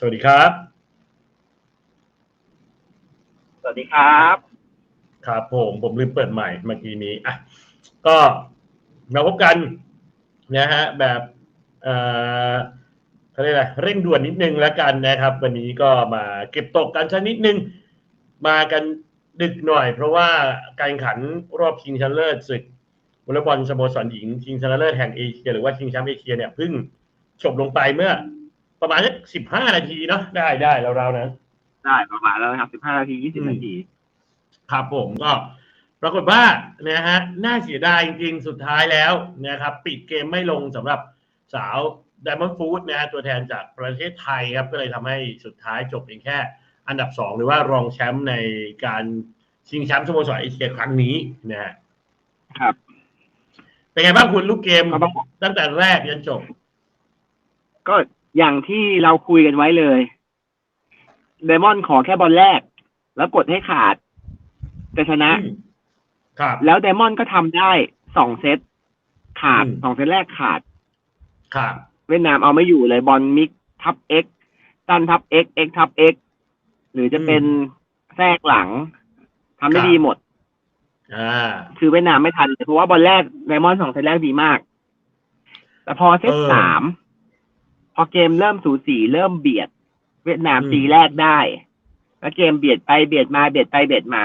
สวัสดีครับ สวัสดีครับ ครับผมผมลืมเปิดใหม่เมื่อกี้นี้อะก็มาพบกันนะฮะแบบเอ่อเขาเรียกอะไรเร่งด่วนนิดนึงแล้วกันนะครับ วันนี้ก็มาเก็บตกกันสักนิดนึง มากันดึกหน่อย เพราะว่าการแข่งขันรอบชิงชนะเลิศศึกวอลเลย์บอลสโมสรหญิงชิงชนะเลิศแห่งเอเชียหรือว่าชิงแชมป์เอเชียเนี่ยเพิ่งจบลงไปเมื่อ ประมาณสิบห้านาทีเนาะได้ได้ราวๆนะได้ประมาณแล้วนะครับสิบห้านาทียี่สิบอืมนาทีครับผมก็ปรากฏว่านะฮะน่าเสียดายจริงๆ สุดท้ายแล้วนะครับ ปิดเกมไม่ลงสำหรับสาว Diamond Food นะฮะตัวแทนจากประเทศไทยครับ ก็เลยทำให้สุดท้ายจบเพียงแค่ อันดับสองหรือว่ารองแชมป์ในการชิงแชมป์สโมสรเอเชียครั้งนี้นะฮะครับ เป็นไงบ้างคุณลูกเกมก็ต้องบอกตั้งแต่แรกยันจบ ก็ อย่างที่เราคุยกันไว้เลยเดมอนขอแค่บอลแรก แล้วกดให้ขาดจะชนะ ครับ แล้วเดมอนก็ทำได้สองเซตขาดอืมสองเซตแรกขาด ครับ เวียดนามเอาไม่อยู่เลยบอลมิกทับเอ็กตันทับเอ็กเอ็กทับเอ็กหรือจะเป็นแทรกหลังทำได้ดีหมดอ่าคือเวียดนามไม่ทันเลยเพราะว่าบอลแรกไดมอนด์สองเซตแรกดีมาก แต่พอเซตเออสาม พอเกมเริ่มสูสีเริ่มเบียด เวียดนามอืมตีแรกได้ แล้วเกมเบียดไปเบียดมาเบียดไปเบียดมา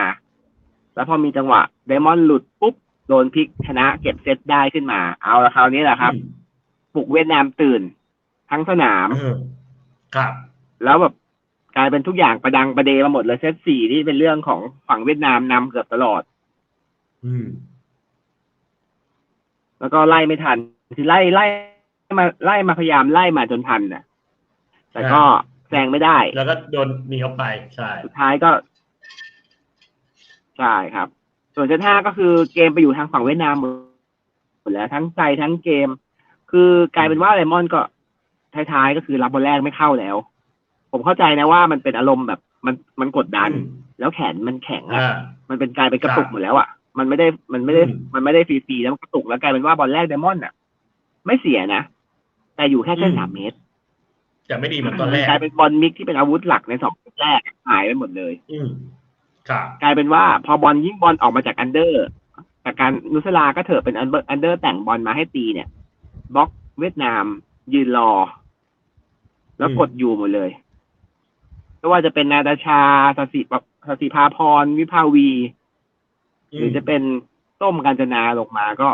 แล้วพอมีจังหวะไดมอนด์หลุดปุ๊บโดนพลิกชนะเก็บเซตได้ขึ้นมา เอาละคราวนี้แหละครับ ปลุกเวียดนามตื่น ทั้งสนามเออครับ แล้วแบบกลายเป็นทุกอย่างประดังประเดมาหมดเลยเซตสี่ที่เป็นเรื่องของฝั่งเวียดนามนำเกือบตลอด อืม แล้วก็ไล่ไม่ทันคือไล่ไล่ มาไล่มาพยายามไล่มาจนทันน่ะแต่ก็แซงไม่ได้ แล้วก็โดนหนีออกไปใช่สุดท้ายก็ใช่ครับ ส่วนเซตห้าก็คือเกมไปอยู่ทางฝั่งเวียดนามหมดแล้วทั้งใจทั้งเกม คือกลายเป็นว่าไลมอนก็ท้ายๆก็คือรับบอลแรกไม่เข้าแล้ว ผมเข้าใจนะว่ามันเป็นอารมณ์แบบมันมันกดดันอืมแล้วแขนมันแข็งอะอ่ามันเป็นกลายเป็นกระตุกครับหมดแล้วอะมันไม่ได้มันไม่ได้อืมมันไม่ได้ฟรีๆแล้วมันกระตุกแล้วกลายเป็นว่าบอลแรกไดมอนด์อะ ไม่เสียนะ แต่อยู่แค่เส้นสามเมตรจะไม่ดีเหมือนตอนแรกกลายเป็นบอลมิกที่เป็นอาวุธหลักในสองเซตแรกหายไปหมดเลย อืมครับกลายเป็นว่าพอบอลยิ่งบอลออกมาจากอันเดอร์จากการนุสลาก็เถอะเป็นอันเดอร์อันเดอร์แต่งบอลมาให้ตีเนี่ยบล็อกเวียดนาม ยืนรอ แล้วกดอยู่หมดเลยไม่ว่าจะเป็นนาตาชาสสิสสิภาพรวิภาวี หรือจะเป็นต้มการจนาลงมาก็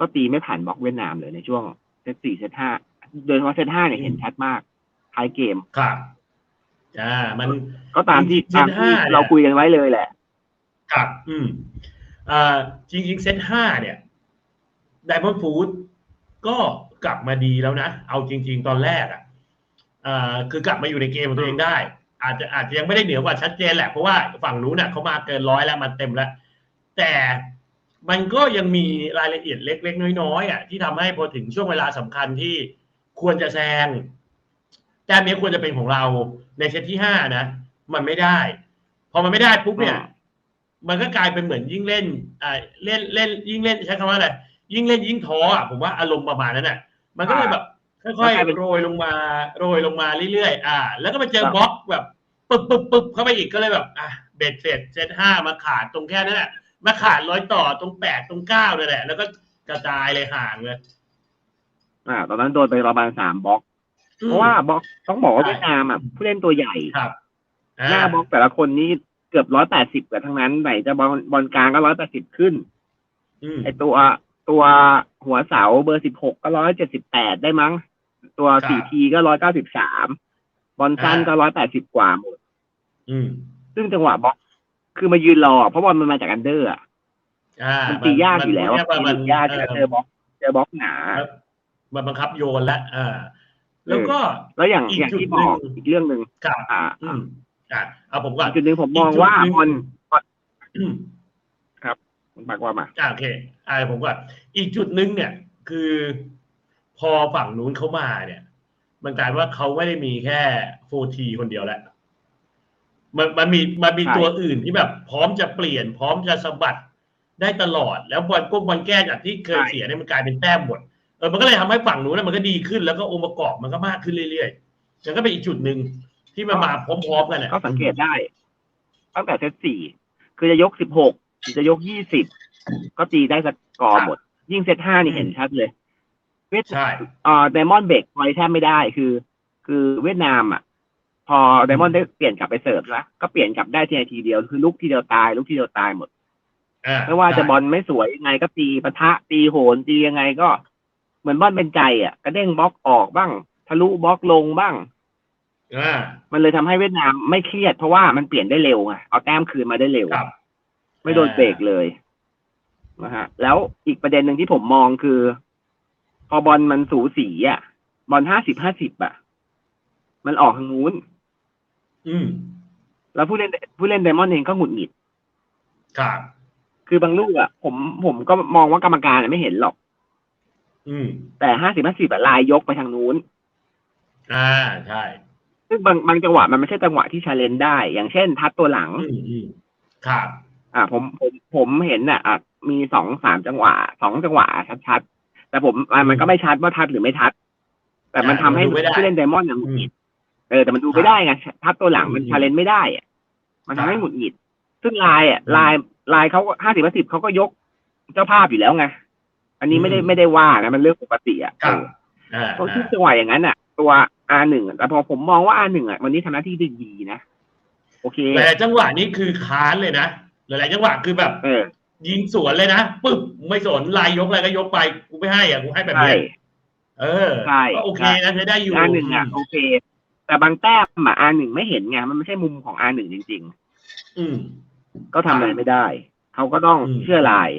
ก็ตีไม่ผ่านบล็อกเวียดนามเลยในช่วง เซตสี่เซตห้าโดยเฉพาะเซตห้าเนี่ยเห็นชัดมากท้ายเกมครับอ่ามันก็ตามที่เซตาตมห้าที่เนี่ยเราคุยกันไว้เลยแหละครับอืมอ่าจริงๆเซตห้าเนี่ยไดมอนด์ฟูดก็กลับมาดีแล้วนะ เอาจริง ๆ ตอนแรกอะอ่าคือกลับมาอยู่ในเกมของตัวเองได้ อาจจะอาจจะยังไม่ได้เหนือกว่าชัดเจนแหละ เพราะว่าฝั่งนู้นน่ะเขามาเกินร้อยแล้วมันเต็มแล้ว แต่ มันก็ยังมีรายละเอียดเล็ก ๆ น้อยๆอะที่ทำให้พอถึงช่วงเวลาสำคัญที่ควรจะแซงแต้มนี้ควรจะเป็นของเราในเซตที่ห้านะ มันไม่ได้ พอมันไม่ได้ปุ๊บเนี่ยอืมมันก็กลายเป็นเหมือนยิ่งเล่นอ่าเล่นเล่น ยิ่งเล่นใช้คำว่าอะไรยิ่งเล่นยิ่งท้ออะผมว่าอารมณ์ประมาณนั้นน่ะ มันก็เลยแบบค่อยแล้วกลายเป็นๆโรยลงมาโรยลงมาเรื่อยๆอ่า แล้วก็ไปเจอบล็อกแบบปึ๊บปึ๊บปึ๊บเข้าไปอีกก็เลยแบบ อะเบ็ดเสร็จเซตห้ามาขาดตรงแค่นั้นแหละ มาขาดร้อยต่อตรงแปดตรงเก้านั่นแหละ แล้วก็กระจายเลยห่างเลยอ่า ตอนนั้นโดนไปประมาณสามบล็อก เพราะว่าบล็อกต้องบอกว่าใช่เวียดนามอะผู้เล่นตัวใหญ่ครับหน้าบล็อกแต่ละคนนี่เกือบร้อยแปดสิบกันทั้งนั้นไหนจะบอลบอลกลางก็ร้อยแปดสิบขึ้นอืมไอตัวตัวหัวเสาเบอร์สิบหกก็ร้อยเจ็ดสิบแปดได้มั้ง ตัวครับสี่ทีก็ร้อยเก้าสิบสามบอลสั้นอ่าก็ร้อยแปดสิบกว่าหมดอืมซึ่งจังหวะบล็อก คือมายืนรอ เพราะบอลมันมาจากอันเดอร์อะอ่ามัมันตียากอยู่แล้วมันตีมันยากที่จะเจอบล็อกเจอบล็อกหนามันบังคับโยนแล้วอ่าแล้วก็แล้วอย่างอีกอย่างจุดที่บอกหนึ่งอีกเรื่องหนึ่งครับอ่าอืมอะเอาผมก่อนอีกจุดหนึ่งผมมองอีกจุดว่าหนึ่งบอลอืมคุณปากว่ามาอ่าโอเคอ่าผมก่อนอีกจุดหนึ่งเนี่ย คือพอฝั่งนู้นเขามาเนี่ย มันกลายว่าเขาไม่ได้มีแค่โฟทีคนเดียวแล้ว มันมันมีมันมีใช่ตัวอื่นที่แบบ พร้อมจะเปลี่ยน พร้อมจะสะบัดได้ตลอด แล้วบอลกุ้งบอลแก้จากที่เคยเสียเนี่ยมันกลายเป็นแต้มหมดเออมันก็เลยทำให้ฝั่งนู้นนะมันก็ดีขึ้นแล้วก็องค์ประกอบมันก็มากขึ้นเรื่อยมันก็เป็นอีกจุดหนึ่งที่มามาพร้อมๆกันอะก็สังเกตได้ ตั้งแต่เซตสี่คือจะยกสิบหกจะยกยี่สิบก็ตีได้สกอร์หมด ยิ่งเซตห้านี่เห็นชัดเลย เวียดใช่อ่าไดมอนด์เบรกไว้แทบไม่ได้คือ คือเวียดนามอะ พอไดมอนด์ได้เปลี่ยนกลับไปเสิร์ฟแล้วก็เปลี่ยนกลับได้ทีนาทีเดียวคือลุกทีเดียวตายลุกทีเดียวตายหมดอ่าไม่ว่าจะใช่บอลไม่สวยยังไงก็ตีปะทะตีโหนตียังไงก็ เหมือนบอลเป็นใจอะกระเด้งบล็อกออกบ้าง ทะลุบล็อกลงบ้างอ่ามันเลยทำให้เวียดนามไม่เครียดเพราะว่ามันเปลี่ยนได้เร็วไงเอาแต้มคืนมาได้เร็วครับไม่โดนเบรกเลยนะฮะ แล้วอีกประเด็นหนึ่งที่ผมมองคือ พอบอลมันสูสีอะ บอลห้าสิบห้าสิบอะ มันออกทางนู้น อืม แล้วผู้เล่นผู้เล่นไดมอนด์เองก็หงุดหงิดครับ คือบางลูกอะ ผมผมก็มองว่ากรรมการอะไม่เห็นหรอก อืม แต่ห้าสิบห้าสิบลายยกไปทางนู้น อ่าใช่ซึ่งบางบางจังหวะมันไม่ใช่จังหวะที่ชาเลนได้ อย่างเช่น ทัดตัวหลัง อืมอืมครับ อ่า ผมผมผมเห็นน่ะอะ มีสองสามจังหวะสองจังหวะชัดๆแต่ผมอะมันก็ไม่ชัดว่าทัดหรือไม่ทัด แต่มันทำให้อ่ามันดูไม่ได้ผู้เล่นไดมอนด์เนี่ยหงุดอืหมงิด เออแต่มันดูไม่ได้ไงทัดตัวหลังมันอืมชาเลนไม่ได้อะมันทำให้ครับหงุดหงิด ซึ่งลายอะอืมลายลายเขาห้าสิบสิบเขาก็ยกเจ้าภาพอยู่แล้วไงอันนี้ไม่ได้อืมไม่ได้ว่านะมันเรื่องปกติอะครับเอออ่าตรงที่จังหวะอย่างนั้นอะ ตัว R หนึ่งแต่พอผมมองว่า R หนึ่งอะวันนี้ทำหน้าที่ได้ดีนะโอเคหลายๆจังหวะนี้คือค้านเลยนะหลายๆจังหวะคือแบบเออยิงสวนเลยนะปึ๊บไม่สนลายยกอะไรก็ยกไปกูไม่ให้อะกูให้แบบใช่นี้เออใช่ก็โอเคใช่นะใช้ได้อยู่ R หนึ่งอะโอเค แต่บางแต้มอะ R หนึ่งไม่เห็นไงมันไม่ใช่มุมของ R หนึ่งจริงอืมๆก็ทำอะไรไม่ได้ เขาก็ต้องอืม เชื่อลาย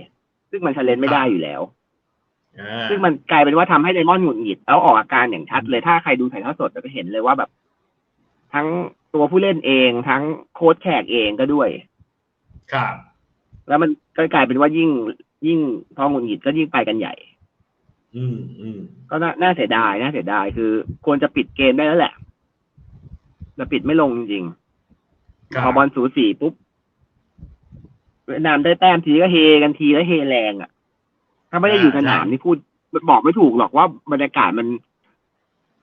ซึ่งมันชาเลนไม่ได้อยู่แล้ว อ่า ซึ่งมันกลายเป็นว่าทำให้ไดมอนด์หงุดหงิดแล้วออกอาการอย่างชัดเลยถ้าใครดูถ่ายทอดสดจะเห็นเลยว่าแบบ ทั้งตัวผู้เล่นเองทั้งโค้ชแขกเองก็ด้วย ครับ แล้วมันก็กลายเป็นว่ายิ่งยิ่งพอหงุดหงิดก็ยิ่งไปกันใหญ่ อืมอืมก็น่าน่าเสียดายน่าเสียดายคือ ควรจะปิดเกมได้แล้วแหละ แต่ปิดไม่ลงจริงๆครับพอบอลสูสีปุ๊บเวียดนามได้แต้มทีก็เฮกันทีแล้วเฮแรงอะ ถ้าไม่ได้อยู่สนามนี่พูดบอกไม่ถูกหรอกว่าบรรยากาศมัน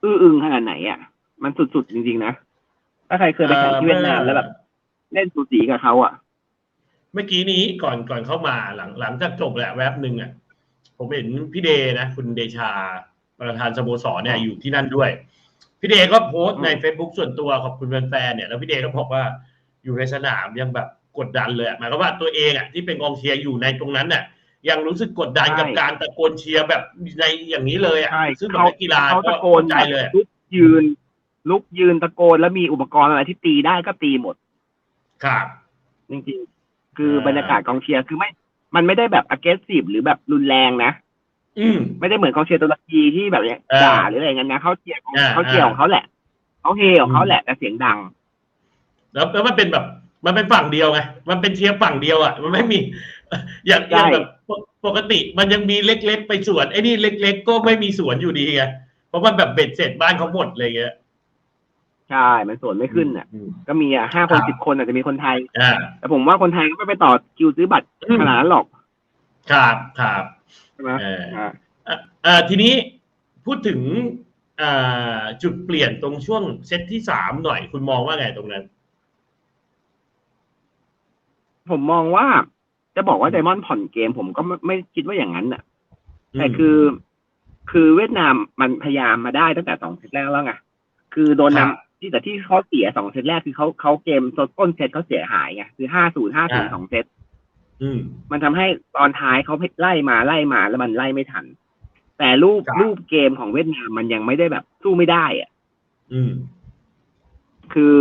อื้ออึงขนาดไหนอะ มันสุดๆจริงๆนะถ้าใครเคยไปแข่งที่เวียดนามแล้วแบบ เล่นสูสีกับเขาอะ เมื่อกี้นี้ก่อนก่อนเข้ามาหลังหลังจากจบแหละแวบหนึ่งอะ ผมเห็นพี่เดนะ คุณเดชาประธานสโมสรเนี่ยอยู่ที่นั่นด้วย พี่เดก็โพสต์ใน Facebook ส่วนตัวขอบคุณแฟนๆเนี่ยแล้วพี่เดก็บอกว่าอยู่ในสนามยังแบบกดดันเลยอะหมายความว่าตัวเองอะที่เป็นกองเชียร์อยู่ในตรงนั้นเนี่ยยังรู้สึกกดดันใช่กับการตะโกนเชียร์แบบในอย่างนี้เลยอะใช่ซึ่งแบบเขานักกีฬาเขาก็ตะโกนเข้าใจเลยอะลุกยืน ลุกยืนตะโกนแล้วมีอุปกรณ์อะไรที่ตีได้ก็ตีหมด ครับจริงๆคือบรรยากาศกองเชียร์คือไม่ มันไม่ได้แบบ aggressive หรือแบบรุนแรงนะ อืม ไม่ได้เหมือนกองเชียร์ตุรกีที่แบบเนี้ยเออด่าหรืออะไรเงี้ยนะเขาเชียร์ของอ่า เขาเชียร์ของเขาแหละเขาเฮของเขาแหละแต่เสียงดัง แล้วแล้วมันเป็นแบบ มันเป็นฝั่งเดียวไง มันเป็นเชียร์ฝั่งเดียวอะ มันไม่มี อย่างอใช่ย่างแบบปกปกติมันยังมีเล็กๆไปสวนไอ้นี่เล็ก ๆ ก็ไม่มีสวนอยู่ดีไง เพราะมันแบบเบ็ดเสร็จบ้านเขาหมดเลยเงี้ยใช่ มันสวนไม่ขึ้นอะอืมก็มีอะห้าคนครับสิบคนอาจจะมีคนไทย อ่า แต่ผมว่าคนไทยก็ไม่ไปต่อคิวซื้อบัตรอืม ขนาดนั้นหรอก ครับครับ ใช่ไหมเอออ่าเอ่อเอ่อทีนี้พูดถึงอ่าจุดเปลี่ยนตรงช่วงเซตที่สามหน่อย คุณมองว่าไงตรงนั้น ผมมองว่าจะบอกว่าไดมอนด์ผ่อนเกม ผมก็ไม่ไม่คิดว่าอย่างนั้นอะ แต่คือ คือเวียดนามมันพยายามมาได้ตั้งแต่สองเซตแรกแล้วไงคือโดนครับนำที่แต่ที่เขาเสียสองเซตแรกคือเขาเขาเกมต้นเซตเขาเสียหายไงคือห้าศูนย์ห้าศูนย์สองเซต อืม มันทำให้ตอนท้ายเขาไล่มาไล่มาแล้วมันไล่ไม่ทัน แต่รูปครับ รูปเกมของเวียดนามมันยังไม่ได้แบบสู้ไม่ได้อะอืม คือ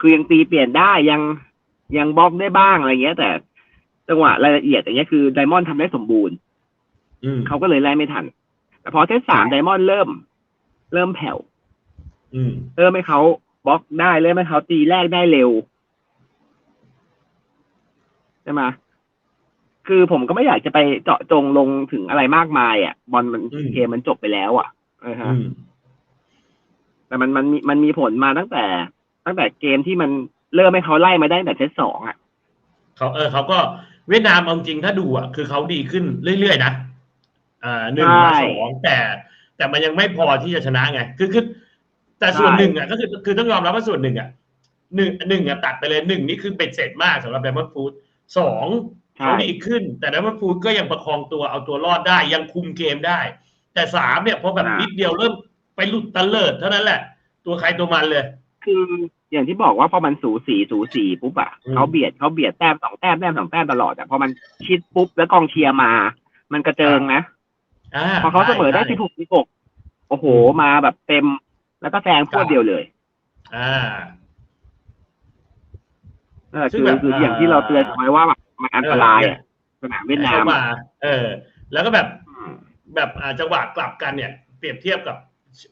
คือยังตีเปลี่ยนได้ยังยังบล็อกได้บ้างอะไรเงี้ย แต่จังหวะรายละเอียดอย่างเงี้ยคือไดมอนด์ทำได้สมบูรณ์อืม เขาก็เลยไล่ไม่ทัน แต่พอเซตสามครับไดมอนด์เริ่ม เริ่มแผ่วอืม เริ่มให้เขาบล็อกได้เริ่มให้เขาตีแรกได้เร็วใช่ไหม คือผมก็ไม่อยากจะไปเจาะจงลงถึงอะไรมากมายอะบอลมันอืมเกมมันจบไปแล้ว อะเออฮะอืมแต่มันมันมีมันมีผลมาตั้งแต่ ตั้งแต่เกมที่มันเริ่มให้เขาไล่มาได้ตั้งแต่เซตสองอะเขาเออเขาก็เวียดนามเอาจริงถ้าดูอะคือเขาดีขึ้นเรื่อยๆนะอ่าหนึ่งมาใช่สองแต่แต่มันยังไม่พอที่จะชนะไงคือคือแต่ส่วนใช่หนึ่งอะก็คือคือต้องยอมรับว่าส่วนหนึ่งอะหนึ่งหนึ่งอะตัดไปเลยหนึ่งนี่คือเป็นเสร็จมากสำหรับไดมอนด์ฟูดสองใช่ เขาดีขึ้น แต่ไดมอนด์ฟูดก็ยังประคองตัวเอาตัวรอดได้ยังคุมเกมได้ แต่สามเนี่ยพอแบบนิดเดียวเริ่มไปหลุดตะเลิดเท่านั้นแหละ ตัวใครตัวมันเลย คืออย่างที่บอกว่าพอมันสูสีสูสีปุ๊บอะอืมเขาเบียดเขาเบียดแต้มสองแต้มแต้มสองแต้มตลอดอะพอมันชิดปุ๊บแล้วกองเชียร์มา มันกระเจิงนะอ่าพอเขาเสมอได้ใช่ที่หกที่หกโอ้โหมาแบบเต็ม แล้วก็แซงพวดเดียวเลย อ่านั่นแหละซึ่คืงอแบบคืออย่างที่เราเตือนเอาไว้ว่าแบบ มันอันตรายอะสนามเวียดนามเข้าอะมา เออ แล้วก็แบบอืมแบบอ่าจังหวะกลับกันเนี่ย เปรียบเทียบกับ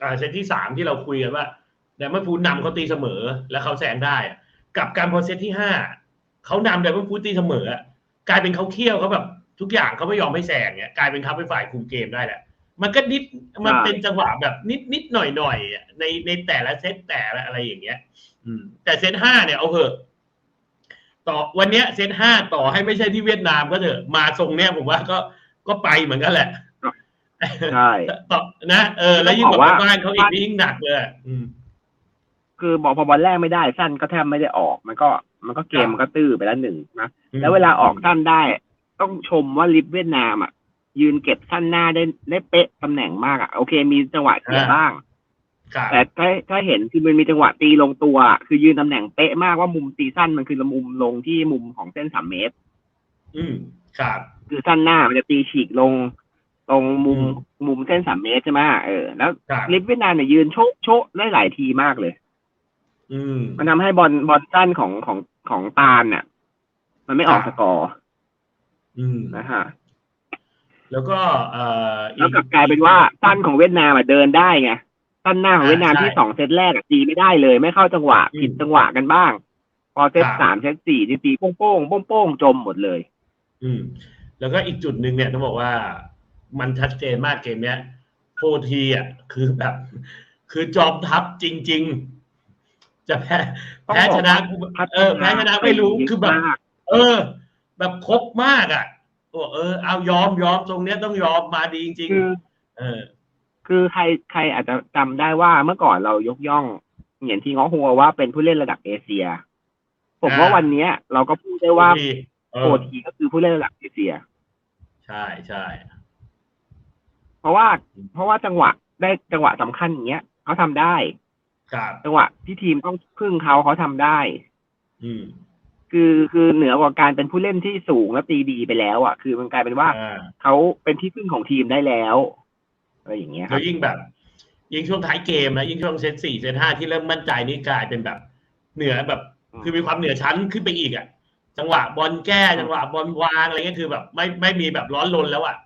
อ่าเซตที่สามที่เราคุยกันว่าไดมอนด์ฟูดนำเขาตีเสมอ แล้วเขาแซงได้อะกับการพอเซตที่ห้าเขานำไดมอนด์ฟูดตีเสมออะกลายเป็นเขาเคี่ยวเขาแบบทุกอย่างเขาไม่ยอมให้แซงเนี่ยกลายเป็นเขาเป็นฝ่ายคุมเกมได้แหละมันก็นิดมันเป็นจังหวะแบบนิดนิดหน่อยหน่อยๆอะในในแต่ละเซตแต่ละอะไรอย่างเงี้ย อืม แต่เซตห้าเนี่ยเอาเหอะ ต่อวันเนี้ยเซตห้าต่อให้ไม่ใช่ที่เวียดนามก็เถอะมาทรงเนี้ยผมว่าก็ก็ไปเหมือนกันแหละใช่ต่อนะเออแล้วยิ่งต้องบบออกกว่าบ้านเขาอีกนี่ยิ่งหนักเลยอะอืมคือบอกพอบอลแรกไม่ได้สั้นก็แทบไม่ได้ออก มันก็ มันก็เกมครับมันก็ตื้อไปแล้วหนึ่งนะแล้วเวลาออกสั้นได้ ต้องชมว่าลิฟเวียดนามอะยืนเก็บสั้นหน้าได้ได้เป๊ะตำแหน่งมากอะโอเค มีจังหวะเสียอ่าบ้าง ครับ แต่ถ้าถ้าเห็นคือมันมีจังหวะตีลงตัวอะคือยืนตำแหน่งเป๊ะมากว่ามุมตีสั้นมันคือมุมลงที่มุมของเส้นสามเมตร อืมครับ คือสั้นหน้ามันจะตีฉีกลง ตรงมุมอืมมุมเส้นสามเมตรใช่ไหมเออแล้วครับลิฟเวียดนามเนี่ยยืนโชะโชะได้หลายทีมากเลย อืม มันทำให้บอลบอลสั้นของของของตาลเนี่ยมันไม่ออกคสรับ กอร์อืม นะฮะ แล้วก็เอ่อแล้วกลับกลายเป็นว่าสั้นของเวียดนามอะเดินได้ไง สั้นหน้าของอ่าเวียดนามใช่ที่สองเซตแรกอะตีไม่ได้เลย ไม่เข้าจังหวะอืมผิดจังหวะกันบ้าง พอเซตครับสามเซตสี่ที่ตีโป้งโป้งโป้งโป้งจมหมดเลย อืม แล้วก็อีกจุดหนึ่งเนี่ยต้องบอกว่า มันชัดเจนมากเกมเนี้ยโพทีอะคือแบบ คือจอมทัพจริง ๆ จะแพ้ต้องแพ้บอกชนะว่ากูเออแพ้ชนะไม่รู้เยะคือแบบมากเออ แบบครบมากอะโอ้เออเอายอมยอมตรงเนี้ยต้องยอมมาดีจริงคือๆเออ คือใครใครอาจจะจำได้ว่าเมื่อก่อนเรายกย่องเหงียนทีง้อหัวว่าเป็นผู้เล่นระดับเอเชีย ผมอ่าว่าวันเนี้ย เราก็พูดได้ว่าโพทีเอโคอทีก็คือผู้เล่นระดับเอเชีย ใช่ใช่เพราะว่า เพราะว่าจังหวะได้จังหวะสำคัญอย่างเงี้ยเขาทำได้ครับจังหวะที่ทีมต้องพึ่งเขาเขาทำได้ อืมคือคือเหนือกว่าการเป็นผู้เล่นที่สูงและตีดีไปแล้ว อะ คือมันกลายเป็นว่าอ่าเขาเป็นที่พึ่งของทีมได้แล้ว อะไรอย่างเงี้ยคแล้รับวยิ่งแบบ ยิ่งช่วงท้ายเกมนะยิ่งช่วงเซตสี่เซตห้าที่เริ่มมั่นใจนี่กลายเป็นแบบ เหนือแบบ คือมีความเหนือชั้นขึ้นไปอีกอะจังหวะบอลแก้จังหวะบอลวางอะไรเงี้ยคือแบบ ไม่ไม่มีแบบร้อนรนแล้วอะ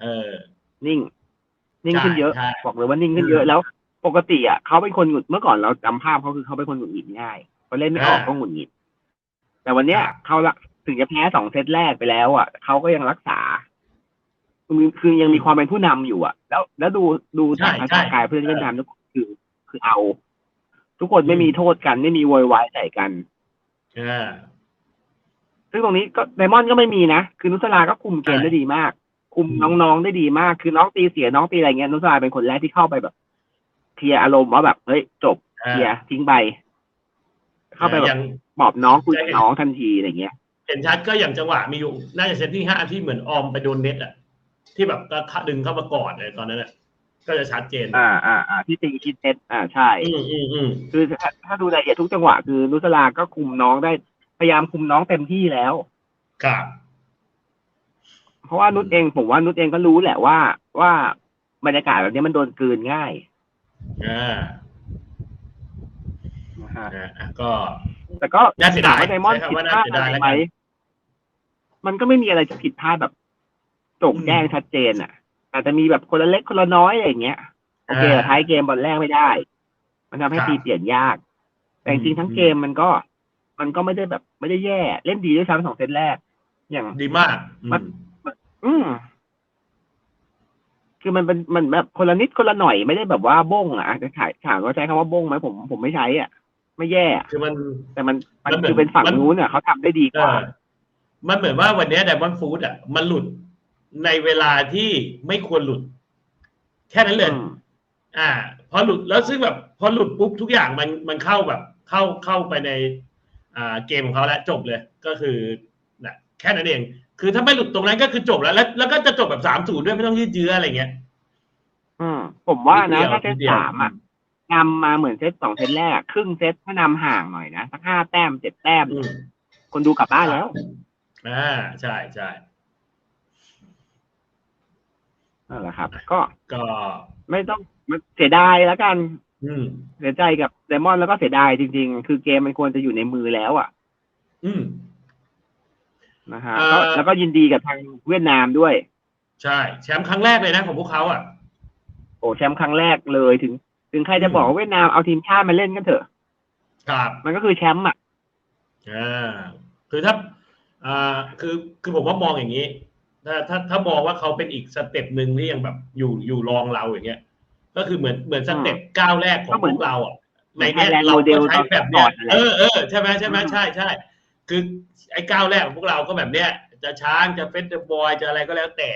เออ นิ่ง นิ่งขึ้นเยอะใช่ใช่บอกเลยว่านิ่งขึ้นเยอะแล้วปกติอะเขาเป็นคนหงุดเมื่อก่อนเราจำภาพเขาคือเขาเป็นคนหงุดหงิดง่ายพอเล่นไม่ออกอ่าก็หงุดหงิดแต่วันเนี้ยครับเขาละถึงจะแพ้สองเซตแรกไปแล้วอะเขาก็ยังรักษา คือคือยังมีความเป็นผู้นำอยู่อะ แล้ว แล้วดูดูจากใช่ภาษากายใช่เพื่อนเล่นนำทุกคนคือ คือเอา ทุกคนไม่มีโทษกัน ไม่มีโวยวายใส่กันอ่าซึ่งตรงนี้ก็ไดมอนด์ก็ไม่มีนะ คือนุสลาก็คุมเกมใช่ได้ดีมาก คุมน้องๆได้ดีมาก คือน้องตีเสียน้องตีอะไรเงี้ยนุสลาเป็นคนแรกที่เข้าไปแบบเคลียร์อารมณ์ว่าแบบเฮ้ยจบเคลียร์ทิ้งไปเข้าไปแบอย่าบงปลอบน้องคุยกับใช่น้องทันทีอะไรเงี้ยเห็นชัดก็อย่างจังหวะมีอยู่ น่าจะเซตที่ห้าที่เหมือนออมไปโดนเน็ตอะ ที่แบบก็ดึงเข้ามากอดเลยตอนนั้นอะก็จะชัดเจน อ่าอ่าอ่าที่ตีคิดเซตอ่าใช่อืมอืมอืมคือถ้าถ้าดูรายละเอียดทุกจังหวะคือนุสลาก็คุมน้องได้พยายามคุมน้องเต็มที่แล้วครับเพราะว่านุชเองผมว่านุชเองก็รู้แหละว่า ว่าบรรยากาศแบบนี้มันโดนกลืนง่ายอ่านะฮะอ่าก็ แต่ก็น่าเสียดายถมว่าไดมอนด์ใช้ผิดคำว่าพลาดน่าเสียอะดายไรแล้วกันไหมมันก็ไม่มีอะไรจะผิดพลาดแบบโจกอืมแจ้งชัดเจนอะ อาจจะมีแบบคนละเล็กคนละน้อยอะไรอย่างเงี้ยโอเคอ่าท้ายเกมบอลแรกไม่ได้ มันทำให้ครับตีเปลี่ยนยาก แต่จริงอืมๆทั้งเกมมันก็ มันก็ไม่ได้แบบไม่ได้แย่เล่นดีด้วยซ้ำสองเซตแรก อย่างดีมากอืมันอืมคือมันเป็นมันแบบคนละนิดคนละหน่อยไม่ได้แบบว่าบ้งอะอาจจะถามถามว่าใช้คำว่าบ้งไหมผมผมไม่ใช้อะ ไม่แย่อะคือมัน แต่มันมันมันเหมือนคือเป็นฝั่งมันนู้นอะเขาทำได้ดีกเอว่าอมันเหมือนว่าวันนี้ไดมอนด์ฟู้ดอะ มันหลุด ในเวลาที่ไม่ควรหลุด แค่นั้นเลยอืมอ่า พอหลุดแล้วซึ่งแบบ พอหลุดปุ๊บทุกอย่างมันมันเข้าแบบ เข้าเข้าไปใน อ่าเกมของเขาแล้วจบเลย ก็คือนะแค่นั้นเอง คือถ้าไม่หลุดตรงนั้นก็คือจบแล้ว แล้วแล้วก็จะจบแบบสามศูนย์ด้วยไม่ต้องยืดเยื้ออะไรเงี้ย อืม ผมว่านะดดียถ้าเซตดดียวสามอะนำมาเหมือนเซตสองเซตแรกอะครึ่งเซตถ้านำห่างหน่อยนะสักห้าแต้มเจ็ดแต้มอืมคนดูกลับบ้านแล้ว อ่า ใช่ใช่ นั่นแหละครับ ก็ก็ไม่ต้องเสียดายแล้วกัน อืมเสียใจกับไดมอนด์แล้วก็เสียดายจริง ๆ คือเกมมันควรจะอยู่ในมือแล้ว อะ อืมนะฮะเอ่อก็แล้วก็ยินดีกับทางเวียดนามด้วย ใช่ แชมป์ครั้งแรกเลยนะของพวกเขาอะ โอ้แชมป์ครั้งแรกเลยถึง ถึงใครจะบอกว่าเวียดนามเอาทีมชาติมาเล่นกันเถอะ ครับ มันก็คือแชมป์อะอ่าคือถ้าอ่าคือคือผมว่ามองอย่างนี้ ถ้าถ้าถ้ามองว่าเขาเป็นอีกสเต็ปหนึ่งที่ยังแบบอยู่อยู่รองเราอย่างเงี้ย ก็คือเหมือนเหมือนสเต็ปก้าวแรกของก็เหมืพอนวกเราอะเหมืในอนเนี้ย Thailand เราก็ model ใช้แบบเนี้ยตอนก่อนนั่นแหละเออเออใช่ไหมใช่ไหมอืมใช่ใช่คือไอ้ก้าวแรกของพวกเราก็แบบเนี้ยจะช้างจะเฟสเดบอยจะอะไรก็แล้วแต่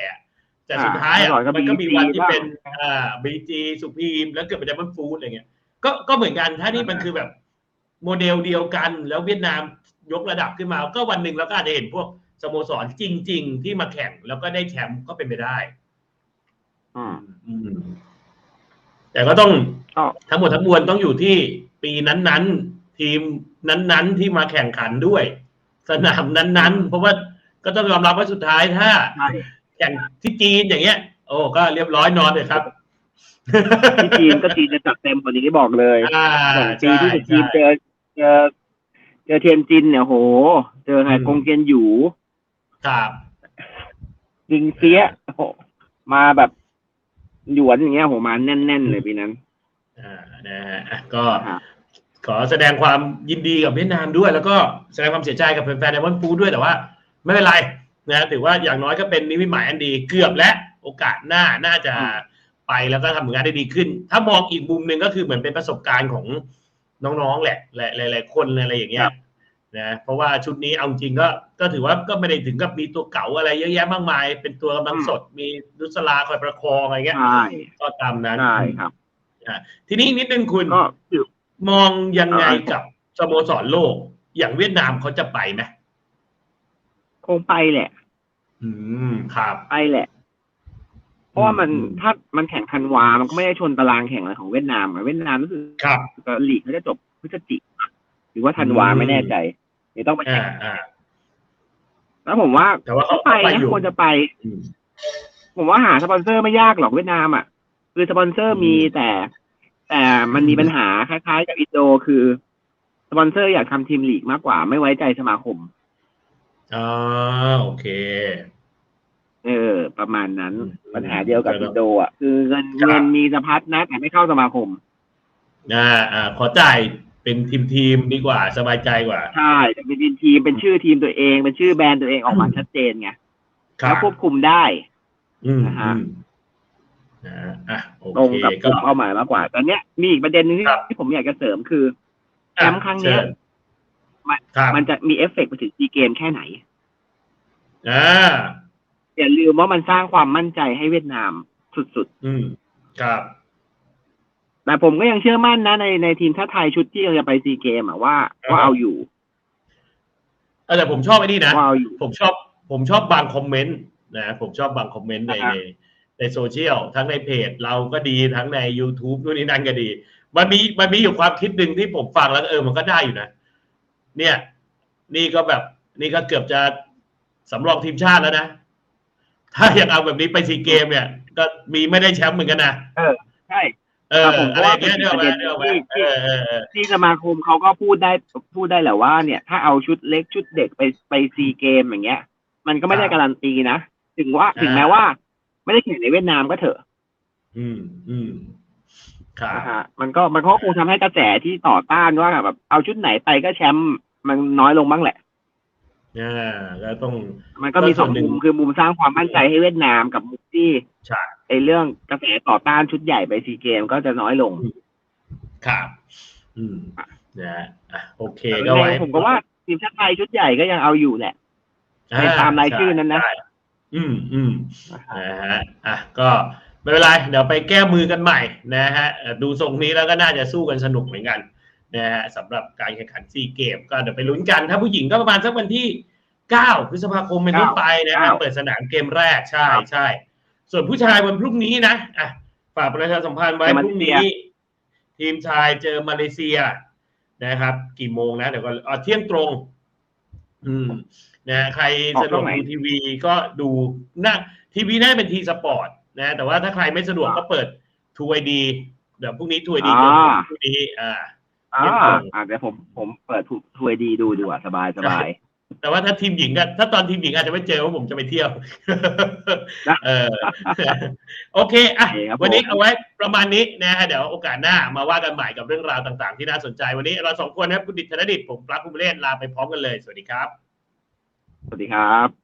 แต่สุดท้ายอะอ่าเมื่อก่อนก็มันก็มี BG วันที่เป็นบ้างอ่าบีจีสุพีมแล้วเกิดเป็นดับเบิลฟูดอะไรเงี้ยก็ก็เหมือนกันถ้านี่มันคือแบบโมเดลเดียวกัน แล้วเวียดนามยกระดับขึ้นมา ก็วันหนึ่งเราก็อาจจะเห็นพวก สโมสรจริง ๆ ที่มาแข่งแล้วก็ได้แชมป์ก็เป็นไปได้ อืม อืม แต่ก็ต้องก็ทั้งหมดทั้งมวลต้องอยู่ที่ปีนั้นๆ ทีมนั้นๆ ที่มาแข่งขันด้วย สนามนั้นๆ เพราะว่าก็ต้องยอมรับว่าสุดท้ายถ้า ใช่แข่งที่จีนอย่างเงี้ย โอ้ก็เรียบร้อยนอนเลยครับ ที่จีนก็จีนจะจัดเต็มกว่านี้บอกเลยอ่าอย่างปีใช่ที่จีนใช่เจอเจอเจอเทียนจินเนี่ยโห เจอไงอืมกงเกียนหยู ครับจิงเสียโอ้โหมาแบบหยวนอย่างเงี้ยโหมาแน่น ๆ เลยปีนั้น อ่านะฮะอะก็ ครับ ขอแสดงความยินดีกับเวียดนามด้วย แล้วก็แสดงความเสียใจกับแฟนๆไดมอนด์ฟูดด้วยแต่ว่า ไม่เป็นไรนะถือว่าอย่างน้อยก็เป็นนิมิตหมายอันดีเกือบและโอกาสหน้าน่าจะไปแล้วก็ทำผลงานได้ดีขึ้น ถ้ามองอีกมุมหนึ่งก็คือเหมือนเป็นประสบการณ์ของน้องๆแหละหลายหลายๆคนอะไรอย่างเงี้ย นะเพราะว่าชุดนี้เอาจริงก็ก็ถือว่าก็ไม่ได้ถึงกับมีตัวเก่าอะไรเยอะแยะมากมาย เป็นตัวกำลังสดมีนุสลาคอยประคองอะไรเงี้ยใช่ก็ตามนั้นใช่ครับทีนี้นิดนึงคุณก็คือมองยังไงอ่ากับสโมสรโลก อย่างเวียดนามเขาจะไปไหมคงไปแหละ อืมครับไปแหละ เพราะว่ามันอืมถ้ามันแข่งธันวา มันก็ไม่ได้ชนตารางแข่งอะไรของเวียดนามอะเวียดนามรู้สึกครับลีกเขาจะจบพฤศจิกหรือว่าธันวาอืมไม่แน่ใจ เดี๋ยวต้องไปแข่อ่างอ่า แล้วผมว่าแต่ว่าเขาไปไปนะอยู่ ควรจะไป อืม ผมว่าหาสปอนเซอร์ไม่ยากหรอกเวียดนามอะ คือสปอนเซอร์มีอืมแต่ แต่มันมีปัญหาคล้ายๆกับอินโดคือสปอนเซอร์อยากทำทีมลีกมากกว่าไม่ไว้ใจสมาคมอ่าโอเค เออ ประมาณนั้นอืมปัญหาเดียวกับครับอินโดอะคือเงินครับ เงินมีสะพัดนะแต่ไม่เข้าสมาคม อ่าอ่าขอจ่าย เป็นทีมทีมๆดีกว่าสบายใจกว่า ใช่แต่เป็นทีมเป็นชื่อทีมตัวเอง เป็นชื่อแบรนด์ตัวเองออกมาอืมชัดเจนไงครัแล้วบควบคุมได้อืมนะฮะอืมอ่าอะโอตรงเคกับกก็ลุ่มเป้าหมายมากกว่าแต่เนี้ยมีอีกประเด็นหนึงที่ครับที่ผมอยากจะเสริมคือแชมป์ครั้งเนี้ยเชิญครับมันจะมีเอฟเฟกต์ไปถึงซีเกมแค่ไหนอ่าอย่าลืมว่ามันสร้างความมั่นใจให้เวียดนามสุดอืม ครับๆ แต่ผมก็ยังเชื่อมั่นนะในในทีมชาติไทยชุดที่ยังจะไปซีเกมอะว่าครับว่าเอาอยู่เออแต่ผมชอบไอ้นี่นะว่าเอาอยู่ ผมชอบผมชอบบางคอมเมนต์นะผมชอบบางคอมเมนต์ในอ่าฮะ ในในโซเชียลทั้งในเพจเราก็ดีทั้งใน YouTube นู่นนี่นั่นก็ดี มันมีมันมีอยู่ความคิดหนึ่งที่ผมฟังแล้วเออมันก็ได้อยู่นะ เนี่ย นี่ก็แบบ นี่ก็เกือบจะสำรองทีมชาติแล้วนะ ถ้าอยากเอาแบบนี้ไปซีเกมเนี่ย ก็มีไม่ได้แชมป์เหมือนกันนะใช่เออ ครับผมอะไรอย่างเงี้ยเพเนื่อราะงว่ามาเป็นเนื่องประมาเด็นที่เออเออเออที่สมาคมเขาก็พูดได้พูดได้แหละว่าเนี่ย ถ้าเอาชุดเล็กชุดเด็กไปไปซีเกมอย่างเงี้ย มันก็ไม่ได้ครับการันตีนะ ถึงว่าอ่าถึงแม้ว่า ไม่ได้แข่งในเวียดนามก็เถอะ อืมอืมครับนะฮะมันก็มันก็คงทำให้กระแสที่ต่อต้านว่าแบบเอาชุดไหนไปก็แชมป์มันน้อยลงบ้างแหละอ่าแล้วต้อง มันก็มีก็สส่อวงนหนึ่งมุมคือมุมสร้างความมั่นใจให้เวียดนามกับมุมที่ใช่ไอเรื่องกระแสต่อต้านชุดใหญ่ไปซีเกมก็จะน้อยลง ครับ อืมนะอะโอเคแต่ก็ยังไว้ไงผมก็ว่าทีมชาติไทยชุดใหญ่ก็ยังเอาอยู่แหละอ่ในตามรายชื่อนั้นนะใช่อืมอืมนะฮะอะก็ไม่เป็นไร เดี๋ยวไปแก้มือกันใหม่นะฮะเอ่อดูทรงนี้แล้วก็น่าจะสู้กันสนุกเหมือนกันนะฮะสำหรับการแข่งขันซีเกมก็เดี๋ยวไปลุ้นกัน ถ้าผู้หญิงก็ประมาณสักวันที่ 9 พฤษภาคมเป็นต้นไปนะฮะเก้าเปิดสนามเกมแรกใช่ใช่ ส่วนผู้ชายวันพรุ่งนี้นะอะฝากประชาสัมพันธ์ไว้เจอพมาเลรุ่งเซียนี้ ทีมชายเจอมาเลเซียนะครับ กี่โมงนะเดี๋ยวก็อะเที่ยงตรง อืมนะใครสะดวกดูทีวีก็ดูนะทีวีน่าจะเป็นทีสปอร์ตนะแต่ว่าถ้าใครไม่สะดวกก็เปิดทูไอดีเดี๋ยวพรุ่งนี้ทูไอดีเจอพรุ่งนี้อ่าอ่าเยี่ยมชมอ่าเดี๋ยวผมผมเปิดทัวร์ดีดูดีกว่าสบายสบาย แต่ว่าถ้าทีมหญิงก็ถ้าตอนทีมหญิงอาจจะไม่เจอว่าผมจะไปเที่ยวนะเออโอเคอะโอเคครับวันนี้ผมเอาไว้ประมาณนี้นะฮะเดี๋ยวโอกาสหน้ามาว่ากันใหม่กับเรื่องราวต่างๆ ที่น่าสนใจ วันนี้เราสองคนนะครับคุณดิษฐธนดิษฐ์ผมปลั๊กภูมิเล่นลาไปพร้อมกันเลย สวัสดีครับ สวัสดีครับ